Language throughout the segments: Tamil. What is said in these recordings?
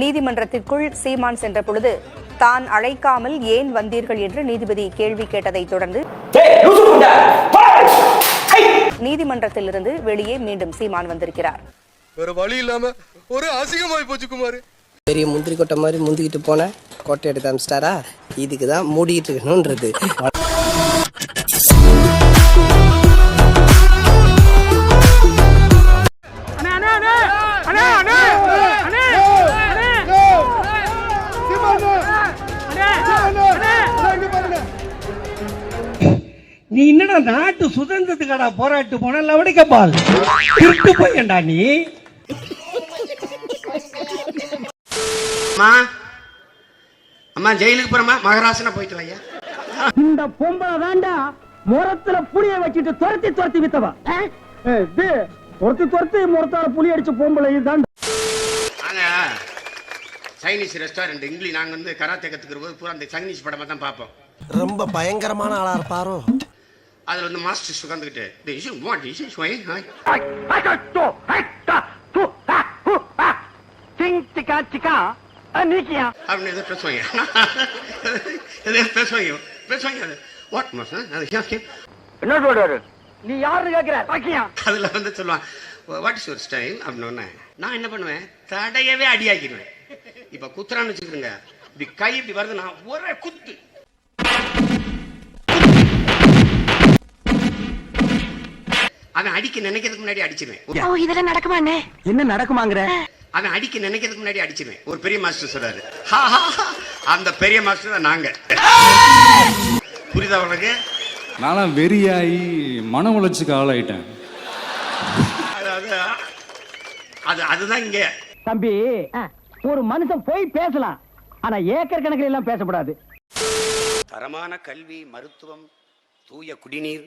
நீதிமன்றத்திற்குள் சீமான் சென்ற பொழுது தான் அழைக்காமல் ஏன் வந்தீர்கள்? என்று நீதிபதி கேள்வி கேட்டதைத் தொடர்ந்து நீதிமன்றத்திலிருந்து வெளியே மீண்டும் சீமான் வந்திருக்கிறார். வேற வழி இல்லாம ஒரு அசிங்கமாய் போச்சு குமார். பெரிய முந்திரி கொட்டை மாதிரி முந்திக்கிட்டு போனேன் கொட்டை எடுத்து அமிச்சிட்டாரா இதுக்கு தான் மூடிக்கிட்டு இருக்கணுன்றது சுதந்திரத்துக்கடா போராட்டு போன லவடிக்க பால் திருட்டு போயண்டா நீ. அம்மா அம்மா ஜெயிலுக்கு போறமா மகராசனா போயிட்டு வையா இந்த பொம்பளை வேண்டா முரத்துல புளிய வச்சுட்டு துரத்தி துரத்தி வித்தவா? துரத்தி துரத்தி முரத்தால புளி அடிச்ச பொம்பளை இதுதான். சைனீஸ் ரெஸ்டாரண்ட் இங்கிலீஷ் நாங்க வந்து கராத்தே கத்துக்கிற போது பூரா அந்த சைனீஸ் படமா தான் பார்ப்போம். ரொம்ப பயங்கரமான ஆளா இருப்பாரோ? அதுல வந்து மாஸ்டர்ஸ் உட்காந்துக்கிட்டு "This is what this is why I-" அப்படின்னு ஏதோ பேசுவாங்க. ஏதோ பேசுவாங்க. பேசுவாங்க. அது வாட் மாஸ்டர் அது என்ன சொல்றாரு? நீ யாருன்னு கேக்குற? பாக்கியா அதுல வந்து சொல்லுவான் வாட் இஸ் யுவர் ஸ்டைல் அப்படின்னு நான் என்ன பண்ணுவேன்? தடையவே அடியாக்கிடுவேன். இப்ப குத்துறான்னு வச்சுக்கிறேங்க இப்படி கை இப்படி வருது நான் ஒரே குத்து. அவன் அடிக்க நினைக்கிறதுக்கு முன்னாடி அடிச்சிருவேன். இதெல்லாம் நடக்குமாண்ணே என்ன நடக்குமாங்கிற? அவன் அடிக்க நினைக்கிறதுக்கு முன்னாடி அடிச்சிருவேன். ஒரு பெரிய மாஸ்டர் சொல்றாரு. அந்த பெரிய மாஸ்டர் தான் நாங்க. புரியுதா உனக்கு நான்லாம் வெறியாகி மன உளைச்சுக்கு ஆளாயிட்டேன். அதாவது அது அதுதான் இங்க. தம்பி ஒரு மனுஷன் போய் பேசலாம். ஆனா ஏக்கர் கணக்கில் எல்லாம் பேசக்கூடாது தரமான கல்வி மருத்துவம் தூய குடிநீர்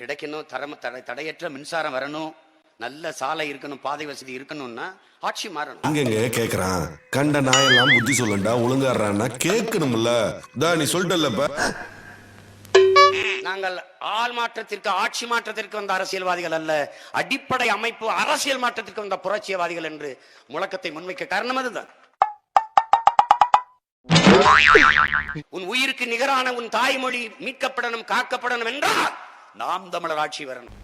கிடைக்கணும் தரம தடை தடையற்ற மின்சாரம் வரணும் நல்ல சாலை இருக்கணும் பாதை வசதி இருக்கணும்னா ஆட்சி மாறணும். அங்கங்க கேக்குறான். கண்ட நாயெல்லாம் புத்தி சொல்லண்டா ஒழுங்காடுறான்னா கேட்கணும்ல தா நீ சொல்லிட்டல்லப்ப. நாங்கள் ஆள் மாற்றத்திற்கு ஆட்சி மாற்றத்திற்கு வந்த அரசியல்வாதிகள் அல்ல. அடிப்படை அமைப்பு அரசியல் மாற்றத்திற்கு வந்த புரட்சியவாதிகள் என்று முழக்கத்தை முன்வைக்க காரணம் அதுதான். உன் உயிருக்கு நிகரான உன் தாய்மொழி மீட்கப்படணும் காக்கப்படணும் என்றால் நாம் தமிழர் ஆட்சி வரணும்.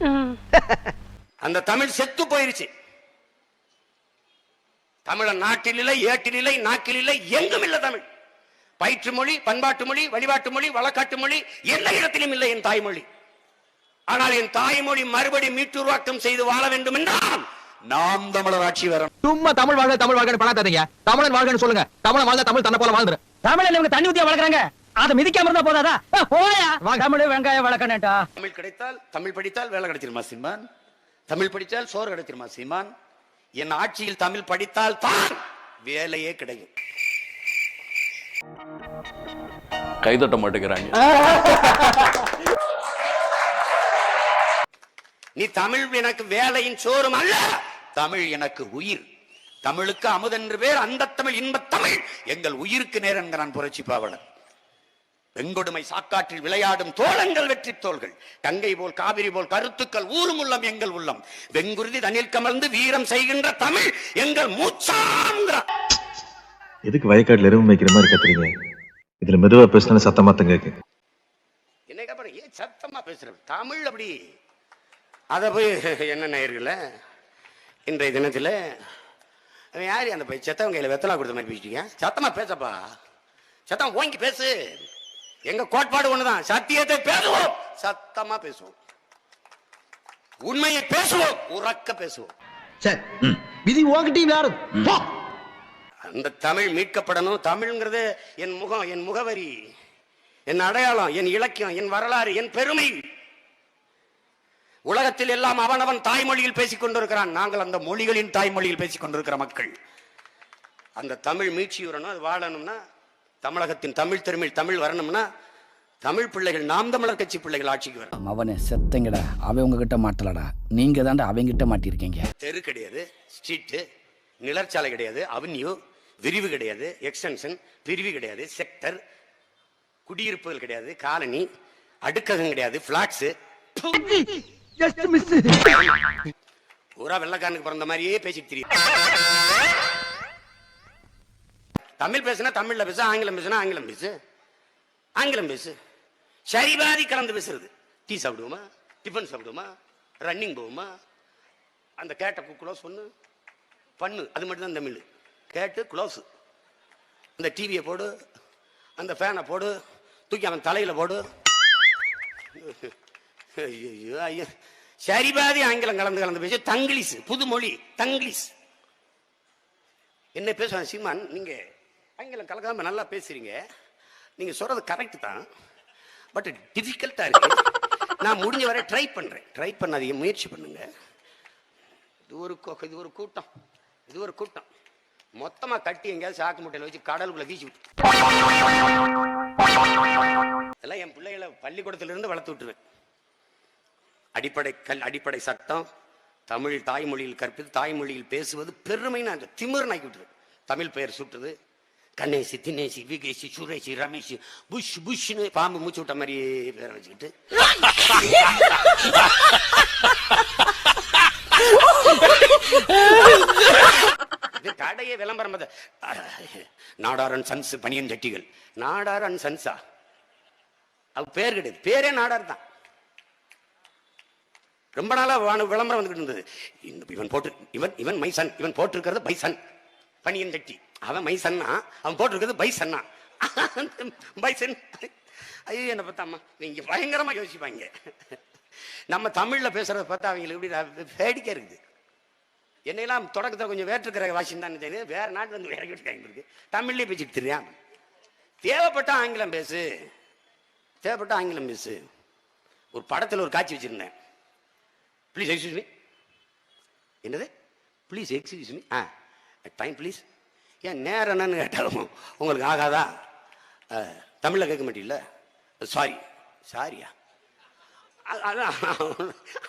அந்த தமிழ் செத்து போயிருச்சு. தமிழன் நாட்டில் இல்லை ஏட்டில் இல்லை நாக்கில் இல்லை எங்கும் இல்லை தமிழ். பயிற்று மொழி பண்பாட்டு மொழி வழிபாட்டு மொழி வழக்காட்டு மொழி எந்த இடத்திலும் இல்லை என் தாய்மொழி. ஆனால் என் தாய்மொழி மறுபடி மீட்டுருவாக்கம் செய்து வாழ வேண்டும் என்றால் நாம் தமிழர் ஆட்சி வரணும். சும்மா தமிழ் வாழ்க தமிழ் வாழ்கன்னு பணாத்தாதீங்க தமிழன் வாழ்கன்னு சொல்லுங்க. தமிழன் வாழ்ந்தா தமிழ் தன்னை போல வாழ்ந்துரு. தமிழ்ல இவங்க தண்ணி ஊத்தியா வளர்க்குறாங்க? அதை மிதிக்காம இருந்தா போதாதா? போயா தமிழ் வெங்காயம் வளர்க்கணேட்டா தமிழ் கிடைத்தால் தமிழ் படித்தால் வேலை கிடைச்சிருமா சீமான்? தமிழ் படித்தால் சோறு கிடைச்சிருமா சீமான்? என் ஆட்சியில் தமிழ் படித்தால் தான் வேலையே கிடைக்கும் கைதட்ட மாட்டேங்கிறாங்க. நீ தமிழ் எனக்கு வேலையின் சோறும் அல்ல தமிழ் எனக்கு உயிர். தமிழுக்கு அமுதென்று பேர் அந்த தமிழ் இன்பத் தமிழ். எங்கள் உயிருக்கு நேர் என்கிறான் புரட்சி பாவலன். வெங்கொடுமை சாக்காற்றில் விளையாடும் தோழங்கள் வெற்றி தோள்கள். கங்கை போல் காவிரி போல் கருத்துக்கள் ஊரும் உள்ளம் எங்கள் உள்ளம். வெங்குருதி தனில் கமர்ந்து வீரம் செய்கின்ற தமிழ் எங்கள் மூச்சாங்கிறான் எதுக்கு வயக்காட்டுல எருவு மேய்க்கிற மாதிரி கத்துறீங்க? இதுல மெதுவா பேசினாலும் சத்தமா கேக்கு என்னைக்கு அப்புறம் ஏன் சத்தமா பேசுற? தமிழ் அப்படி. அதை போய் என்ன நேயர்கள? இன்றைய தினத்தில் யாரு அந்த போய் செத்தவங்க கையில் வெத்தலா கொடுத்த மாதிரி பேசிட்டீங்க சத்தமா பேசப்பா. சத்தம் ஓங்கி பேசு. எங்க கோட்பாடு ஒண்ணுதான். சத்தியத்தை பேசுவோம். சத்தமா பேசுவோம். உண்மையை பேசுவோம். உறக்க பேசுவோம். சரி. விதி உங்ககிட்டயும் யாரு அந்த தமிழ் மீட்கப்படணும். தமிழ்ங்கிறது என் முகம் என் முகவரி என் அடையாளம் என் இலக்கியம் என் வரலாறு என் பெருமை. உலகத்தில் எல்லாம் அவனவன் தாய்மொழியில் பேசிக் கொண்டிருக்கிறான். நாங்கள் அந்த மொழிகளின் தாய்மொழியில் பேசிக் கொண்டிருக்கிற மக்கள். அந்த தமிழ் மீட்சி வரணும் அது வாழணும்னா தமிழகத்தின் தமிழ் திருமிழ் தமிழ் வரணும்னா தமிழ் பிள்ளைகள் நாம் தமிழர் கட்சி பிள்ளைகள் ஆட்சிக்கு வரணும். அவனே செத்தங்கடா. அவன் உங்ககிட்ட மாட்டலடா. நீங்க தாண்டா அவங்கிட்ட மாட்டிருக்கீங்க தெரு கிடையாது ஸ்ட்ரீட்டு நிழற்சாலை கிடையாது அவென்யூ விரிவு கிடையாது எக்ஸ்டென்ஷன் பிரிவு கிடையாது செக்டர் குடியிருப்புகள் கிடையாது காலனி அடுக்ககம் கிடையாது பிளாட்ஸ் பூரா வெள்ளக்காரனுக்கு பிறந்த மாதிரியே பேசிட்டு தெரியும். தமிழ் பேசுனா தமிழ்ல பேசு ஆங்கிலம் பேசுனா ஆங்கிலம் பேசு. ஆங்கிலம் பேசு. சரிபாதி கலந்து பேசுறது. டீ சாப்பிடுவோமா? டிஃபன் சாப்பிடுவோமா? ரன்னிங் போவோமா? அந்த கேட்ட க்ளோஸ் ஒன்று பண்ணு. அது மட்டும்தான் தமிழ். கேட்டு க்ளோஸ் அந்த டிவியை போடு. அந்த ஃபேனை போடு. தூக்கி அவன் தலையில் போடு. ஐயோ. ஐயோ சரிபாதி ஆங்கிலம் கலந்து கலந்து பேசி. தங்கிலீஷ். புதுமொழி. தங்கிலீஷ். என்ன பேசுவான் சீமான்? நீங்கள் ஆங்கிலம் கலக்காமல் நல்லா பேசுறீங்க. நீங்கள் சொல்றது கரெக்டு தான். பட் டிஃபிகல்ட்டாக இருக்கு. நான் முடிஞ்ச வரை ட்ரை பண்ணுறேன் ட்ரை பண்ணாதீங்க முயற்சி பண்ணுங்க. இது ஒரு இது ஒரு கூட்டம். இது ஒரு கூட்டம். மொத்தமாக கட்டி எங்கேயாவது சாக்கு முட்டையில் வச்சு கடலுக்குள்ள வீசி விட்டு. இதெல்லாம் என் பிள்ளைகளை பள்ளிக்கூடத்திலிருந்து வளர்த்து விட்டுருவேன். அடிப்படை கல் அடிப்படை சட்டம். தமிழ் தாய்மொழியில் கற்பித்து தாய்மொழியில் பேசுவது பெருமைன்னு அந்த திமிர் நாக்கி விட்டுருவேன். தமிழ் பெயர் சுட்டுது. கணேசி தினேசி விகேசி சுரேஷி ரமேஷ் புஷ் புஷ்னு பாம்பு மூச்சு விட்ட மாதிரி பேரை வச்சுக்கிட்டு. இது கடையே விளம்பரம் நாடாரன் சன்ஸ் பனியன் சட்டிகள் நாடாரன் சன்ஸா? அது பேர் கிடையாது. பேரே நாடார் தான். ரொம்ப நாளா விளம்பரம் வந்துகிட்டு இருந்தது. இந்த- இவன் போட்டு இவன் இவன் மைசன் இவன் போட்டிருக்கிறது பைசன். பனியன் சட்டி அவன் மை சன்னா. அவன் போட்டிருக்கிறது பை சன்னா. By Sun. ஐயோ என்ன பார்த்தாம்மா. நீங்க பயங்கரமா யோசிப்பாங்க. நம்ம தமிழ்ல பேசுறத பார்த்தா அவங்களுக்கு எப்படி வேடிக்கை இருக்குது. என்னையெல்லாம் தொடக்கத்தில் கொஞ்சம் வேற்றுக்கிற வாசியம் தான் தெரியுது வேற நாட்டு வந்து இறக்கி விட்டுருக்காங்க இருக்கு. தமிழ்லேயே பேசிட்டு தெரியாம தேவைப்பட்ட ஆங்கிலம் பேசு. தேவைப்பட்ட ஆங்கிலம் பேசு. ஒரு படத்தில் ஒரு காட்சி வச்சுருந்தேன். ப்ளீஸ் எக்ஸ்கியூஸ் மீ என்னது? ப்ளீஸ் எக்ஸ்கியூஸ் மீ ஆ டைம் ப்ளீஸ் ஏன் நேரம் என்னன்னு கேட்டாலும் உங்களுக்கு ஆகாதா? தமிழில் கேட்க மாட்டீங்கள சாரி சாரியா அதான்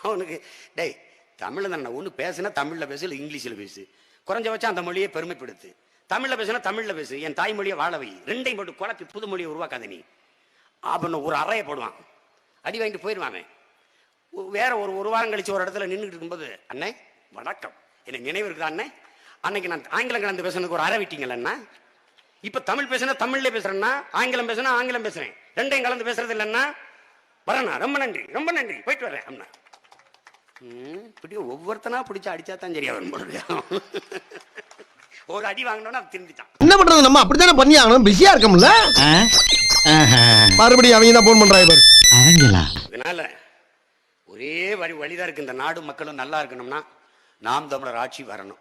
அவனுக்கு டேய் தமிழில் தானே ஒன்று பேசுனா தமிழில் பேசு இல்லை இங்கிலீஷில் பேசு. குறைஞ்சபட்சம் அந்த மொழியை பெருமைப்படுத்து. தமிழில் பேசுனா தமிழில் பேசு என் தாய்மொழியை வாழ வை. ரெண்டையும் போட்டு குழப்பி புது மொழியை உருவாக்காத நீ. அப்படின்னு ஒரு அறையை போடுவான். அடி வாங்கிட்டு போயிடுவான் வேற ஒரு ஒரு வாரம் கழிச்சு ஒரு இடத்துல நின்றுட்டு இருக்கும்போது அண்ணே வணக்கம். எனக்கு நினைவு இருக்குதா அண்ணே? அன்னைக்கு நான் ஆங்கிலம் கலந்து பேசுனதுக்கு ஒரு அறை விட்டீங்கல்ல அண்ணா? இப்ப தமிழ் பேசுனா தமிழ்ல பேசுறேன்னா ஆங்கிலம் பேசுனா ஆங்கிலம் பேசுறேன். ரெண்டையும் கலந்து பேசுறது இல்லைன்னா வரேண்ணா ரொம்ப நன்றி. ரொம்ப நன்றி. போயிட்டு வரேன் அண்ணா. ம், இப்படி ஒவ்வொருத்தனா பிடிச்சு அடிச்சா தான் சரியா வரும். ஒரு அடி வாங்கினோன்னா திரும்பிட்டான் என்ன பண்றது? நம்ம அப்படித்தானே பண்ணி ஆகணும்? பிஸியா இருக்கோம்ல. மறுபடியும் அவங்க தான் போன் பண்றாங்க பாரு. அதனால ஒரே வழி வழிதான் இருக்கு. இந்த நாடு மக்களும் நல்லா இருக்கணும்னா நாம் தமிழர் ஆட்சி வரணும்.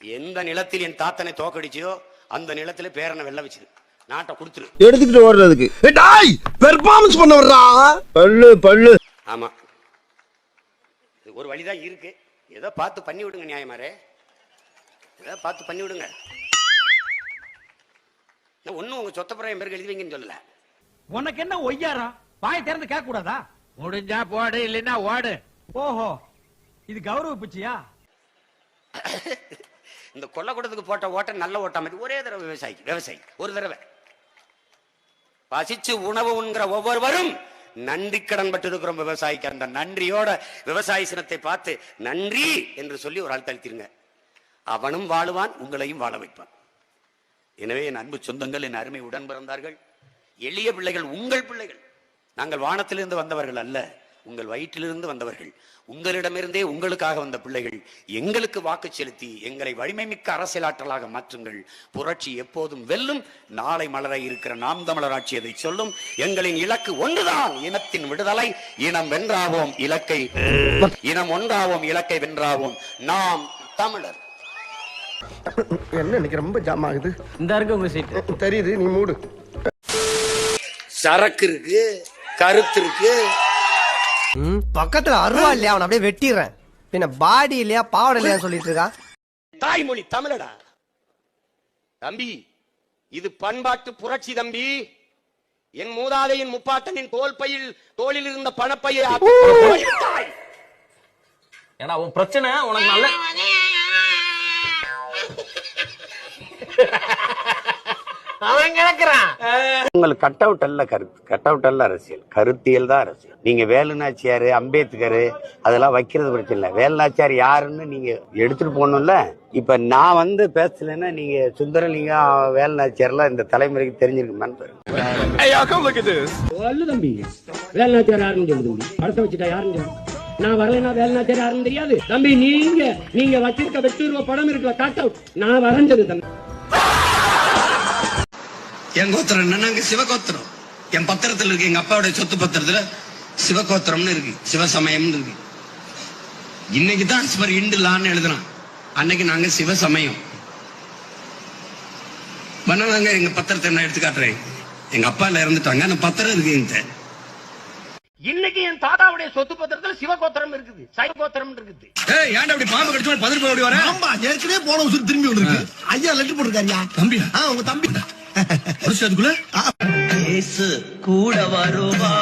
எந்த நிலத்தில் என் தாத்தனை தோக்கடிச்சோ அந்த நிலத்துல பேரனை வெள்ள வச்சிரு. நாட்டை கொடுத்துரு. எடுத்துக்கிட்டு ஓடுறதுக்கு. டாய்! பெர்ஃபார்மன்ஸ் பண்ண வர்றா? பல்லு பல்லு. ஆமா. இது ஒரு வழிதான் இருக்கு. ஏதோ பார்த்து பண்ணி விடுங்க நியாயமாரே. ஏதோ பார்த்து பண்ணி விடுங்க. நான் ஒன்றும் உங்க சொத்தப்புறம் என் பேருக்கு எழுதி வைங்கன்னு சொல்லல. உனக்கு என்ன ஒய்யாரம்? வாய் திறந்து கேட்க கூடாதா முடிஞ்சா போடு இல்லைன்னா ஓடு. ஓஹோ. இது கௌரவ பிச்சையா? இந்த கொல்லக்கூடத்துக்கு போட்ட ஓட்டை நல்ல ஓட்டா மாதிரி. ஒரே தடவை விவசாயிக்கு விவசாயி. ஒரு தடவை. பசிச்சு உணவு உண்கிற ஒவ்வொருவரும் நன்றி கடன் பட்டு இருக்கிற விவசாயிக்கு. அந்த நன்றியோட விவசாய சினத்தை பார்த்து நன்றி என்று சொல்லி ஒரு ஆள் தழுத்திருங்க அவனும் வாழுவான் உங்களையும் வாழ வைப்பான். எனவே என் அன்பு சொந்தங்கள் என் அருமை உடன் பிறந்தார்கள். எளிய பிள்ளைகள் உங்கள் பிள்ளைகள். நாங்கள் வானத்திலிருந்து வந்தவர்கள் அல்ல. உங்கள் வயிற்றிலிருந்து வந்தவர்கள் உங்களிடமிருந்தே உங்களுக்காக வந்த பிள்ளைகள் எங்களுக்கு வாக்கு செலுத்தி எங்களை வலிமை மிக்க அரசியலாற்றலாக மாற்றுங்கள். புரட்சி எப்போதும் வெல்லும் நாளை மலர இருக்கிற நாம் தமிழர் ஆட்சி அதை சொல்லும். எங்களின் இலக்கு ஒன்றுதான் இனத்தின் விடுதலை இனம் வென்றாவோம் இலக்கை இனம் ஒன்றாவோம் இலக்கை வென்றாவோம் நாம் தமிழர். என்ன இன்னைக்கு ரொம்ப ஜாம் ஆகுது? இந்த இருக்கு உங்க சீட் தெரியுது நீ மூடு. சரக்கு இருக்கு கருத்து இருக்கு. பக்கத்துல அருவா இல்லையா? அவன் அப்படியே வெட்டிடுறேன். பின்ன பாடி இல்லையா? பாவடை இல்லையா சொல்லிட்டு இருக்கான் தாய்மொழி தமிழடா. தம்பி இது பண்பாட்டு புரட்சி தம்பி. என் மூதாதையின் முப்பாட்டனின் தோல் பையில் தோளில் இருந்த பணப்பையை தாய். ஏன்னா உன் பிரச்சனை உனக்கு நல்ல உங்களுக்கு கட் அவுட் அல்ல கருத்து. கட் அவுட் அல்ல அரசியல். கருத்தியல் தான் அரசியல். நீங்க வேலுநாச்சியார் அம்பேத்கர் அதெல்லாம் வைக்கிறது பிரச்சனை இல்லை. வேலுநாச்சியார் யாருன்னு நீங்க எடுத்துட்டு போகணும்ல? இப்ப நான் வந்து பேசலைன்னா நீங்க சுந்தரலிங்கம் வேலுநாச்சியார்லாம் இந்த தலைமுறைக்கு தெரிஞ்சிருக்குமான்னு தம்பி. வேலுநாச்சியார் யாருன்னு சொல்லு தம்பி. படத்தை வச்சுட்டா யாருன்னு சொல்லு. நான் வரலைன்னா வேலுநாச்சியார் யாருன்னு தெரியாது. தம்பி நீங்க நீங்க வச்சிருக்க வெற்றி ரூபா படம் இருக்குல்ல காட் அவுட் நான் வரைஞ்சது தம்பி. என் கோத்திரம் என்னன்னா அங்க சிவகோத்திரம். என் பத்திரத்துல இருக்கு எங்க அப்பாவுடைய சொத்து பத்திரத்துல சிவகோத்திரம்னு இருக்கு சிவசமயம்னு இருக்கு. இன்னைக்கு தான் ஸ்வர் இண்டு லான்னு எழுதுறான். அன்னைக்கு நாங்க சிவசமயம். பண்ணாங்க எங்க பத்திரத்தை நான் எடுத்து காட்டுறேன். எங்க அப்பா எல்லாம் இறந்துட்டாங்க அந்த பத்திரம் இருக்கு என்கிட்ட. இன்னைக்கு என் தாத்தாவுடைய சொத்து பத்திரத்துல சிவகோத்திரம் இருக்குது சைவகோத்திரம் இருக்குது. ஏய் ஏன்டா அப்படி பாம்பு கடிச்சு பதில் போய் வர? ஆமா ஏற்கனவே போன திரும்பி வந்திருக்கு ஐயா லெட்டர் போட்டிருக்காருயா தம்பியா? ஆ உங்க தம்பி. அதுக்குள்ள? இயேசு கூட வருவா.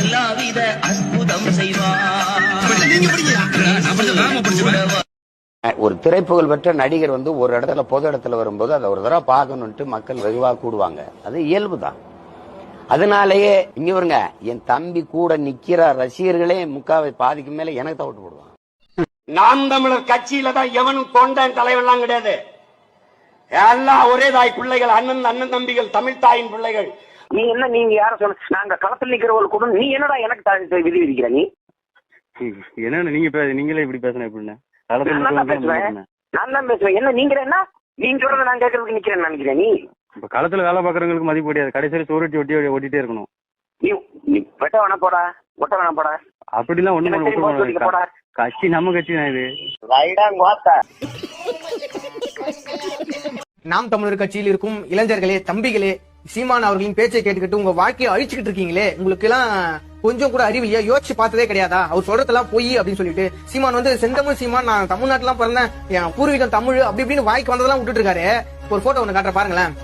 எல்லாவித அற்புதம் செய்வா. நீங்க படிங்க. ஒரு திரைப்புகழ் பெற்ற நடிகர் வந்து ஒரு இடத்துல பொது இடத்துல வரும்போது அதை ஒரு தடவை பார்க்கணுன்ட்டு மக்கள் வெகுவாக கூடுவாங்க. அது இயல்பு தான் அதனாலேயே இங்க வருங்க என் தம்பி கூட நிக்கிற ரசிகர்களே முக்காவை பாதிக்கு மேல எனக்கு தவிட்டு போடுவான் நாம் தமிழர் கட்சியில தான் எவனும் தொண்டன் தலைவன்லாம் கிடையாது. எல்லாம் ஒரே தாய் பிள்ளைகள் அண்ணன் அண்ணன் தம்பிகள் தமிழ் தாயின் பிள்ளைகள். நீ என்ன நீங்க யார சொன்ன? நாங்க களத்தில் நிக்கிறவர்கள் கூட நீ என்னடா எனக்கு விதி விதிக்கிற நீ? என்னன்னு நீங்க நீங்களே இப்படி பேசணும் எப்படின்னு நான் தான் பேசுவேன். நான் தான் பேசுவேன். என்ன நீங்க என்ன? நீங்க சொல்றத நான் கேட்கறதுக்கு நிக்கிறேன்னு நினைக்கிறேன் நீ? இப்ப களத்துல வேலை பாக்குறவங்களுக்கு மதிப்பு கிடையாது. கடைசியில சோறுட்டி ஒட்டி ஓட்டிட்டே இருக்கணும். நீ நீ வெட்ட வேணா போடா. ஒட்ட வேணா போடா. அப்படிலாம் என்ன ஒண்ணு போடா. கட்சி நம்ம கட்சி தான் இது. நாம் தமிழர் கட்சியில் இருக்கும் இளைஞர்களே தம்பிகளே சீமான் அவர்களின் பேச்சை கேட்டுக்கிட்டு உங்க வாழ்க்கையை அழிச்சுக்கிட்டு இருக்கீங்களே உங்களுக்கு எல்லாம் கொஞ்சம் கூட அறிவில்லையா யோசிச்சு பார்த்ததே கிடையாதா? அவர் சொல்றதெல்லாம் பொய் அப்படின்னு சொல்லிட்டு சீமான் வந்து செந்தமிழ் சீமான் நான் தமிழ்நாட்டுலாம் பிறந்தேன். என் பூர்வீகம் தமிழ் அப்படி இப்படின்னு வாய்க்கு வந்ததெல்லாம் விட்டுட்டு இருக்காரு. ஒரு போட்டோ ஒண்ணு காட்டுற பாருங்களேன்.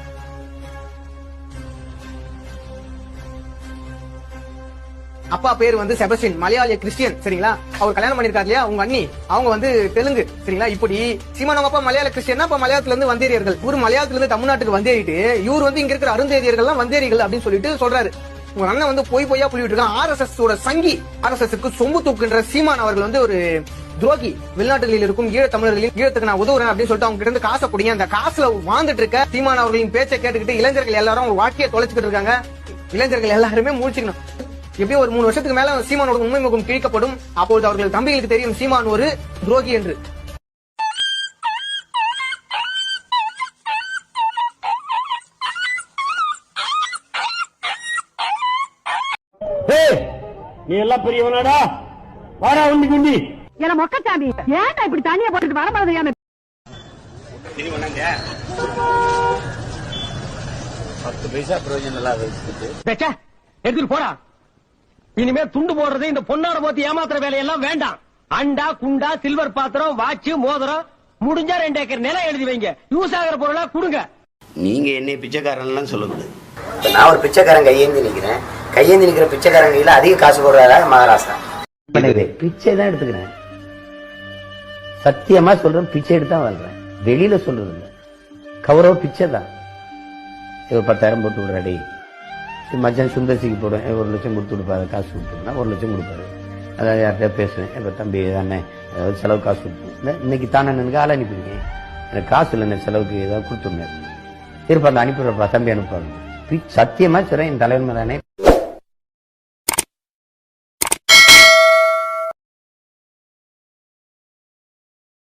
அப்பா பேர் வந்து செபஸ்டின் மலையாளிய கிறிஸ்டியன் சரிங்களா? அவர் கல்யாணம் பண்ணிருக்காரு இல்லையா? உங்க அண்ணி அவங்க வந்து தெலுங்கு சரிங்களா? இப்படி சீமா நம்ம அப்பா மலையாள கிறிஸ்டியன் அப்ப மலையாளத்துல இருந்து வந்தேரியர்கள் இவரு மலையாளத்துல இருந்து தமிழ்நாட்டுக்கு வந்தேறிட்டு இவர் வந்து இங்க இருக்கிற அருந்தேரியர்கள் வந்தேரிகள் அப்படின்னு சொல்லிட்டு சொல்றாரு. உங்க அண்ணன் வந்து போய் பொய்யா புள்ளிட்டு இருக்கான் ஆர் எஸ் எஸ் சங்கி ஆர் எஸ் எஸ் சொம்பு தூக்குன்ற சீமான் அவர்கள் வந்து ஒரு துரோகி. வெளிநாட்டுகளில் இருக்கும் ஈழ தமிழர்களின் ஈழத்துக்கு நான் உதவுறேன் அப்படின்னு சொல்லிட்டு அவங்க கிட்ட இருந்து காசை கொடுங்க அந்த காசுல வாழ்ந்துட்டு இருக்க சீமான் அவர்களின் பேச்சை கேட்டுக்கிட்டு இளைஞர்கள் எல்லாரும் அவங்க வாழ்க்கையை தொலைச்சுக்கிட்டு இருக்காங்க. இளைஞர்கள் எல்லாருமே முடிச்சுக்கணும் எப்படியும் ஒரு மூணு வருஷத்துக்கு மேல சீமானோட உண்மை முகம் கிழிக்கப்படும். அப்பொழுது அவர்கள் தம்பிகளுக்கு தெரியும் சீமான் ஒரு துரோகி என்று. நீ எல்லாம் பெரியவனாடா? வாடா உண்டி குண்டி ஏன்னா மொக்கச்சாமி? ஏன்டா இப்படி தனியா போட்டுட்டு வர மாதிரி பத்து பைசா பிரயோஜனம் இல்லாத எடுத்துட்டு போடா. இனிமே துண்டு போடுறது இந்த பொன்னாட போத்து ஏமாத்துற வேலையெல்லாம் வேண்டாம். அண்டா குண்டா சில்வர் பாத்திரம் வாட்ச் மோதிரம் முடிஞ்சா ரெண்டு ஏக்கர் நிலம் எழுதி வைங்க. யூஸ் ஆகிற பொருளா கொடுங்க. நீங்க என்னை பிச்சைக்காரன்லாம் இப்ப நான் ஒரு பிச்சைக்காரன் கையேந்தி நிக்கிறேன். கையேந்தி நிக்கிற பிச்சைக்காரன் கையில அதிக காசு போடுறாரா மகாராஷ்டிரா? பிச்சை தான் எடுத்துக்கிறேன். சத்தியமா சொல்றேன் பிச்சை எடுத்து தான் வாழ்றேன். வெளியில சொல்றது இல்ல கௌரவ பிச்சை தான். ஒரு பத்தாயிரம் போட்டு விடுறாடி மச்சான் சுந்தர்சிக்கு போடுவேன். ஒரு லட்சம் கொடுத்து கொடுப்பாரு காசு கொடுத்துருந்தா ஒரு லட்சம் கொடுப்பாரு. அதாவது யார்கிட்ட பேசுவேன். இப்போ தம்பி தானே ஏதாவது செலவு காசு கொடுத்து இன்னைக்கு தானே எனக்கு ஆள் அனுப்பியிருக்கேன். எனக்கு காசு இல்லை செலவுக்கு ஏதாவது கொடுத்துருந்தேன். திருப்பி அந்த அனுப்பிடுறப்பா தம்பி அனுப்புவாங்க சத்தியமா சொல்றேன் என் தலைவன் தானே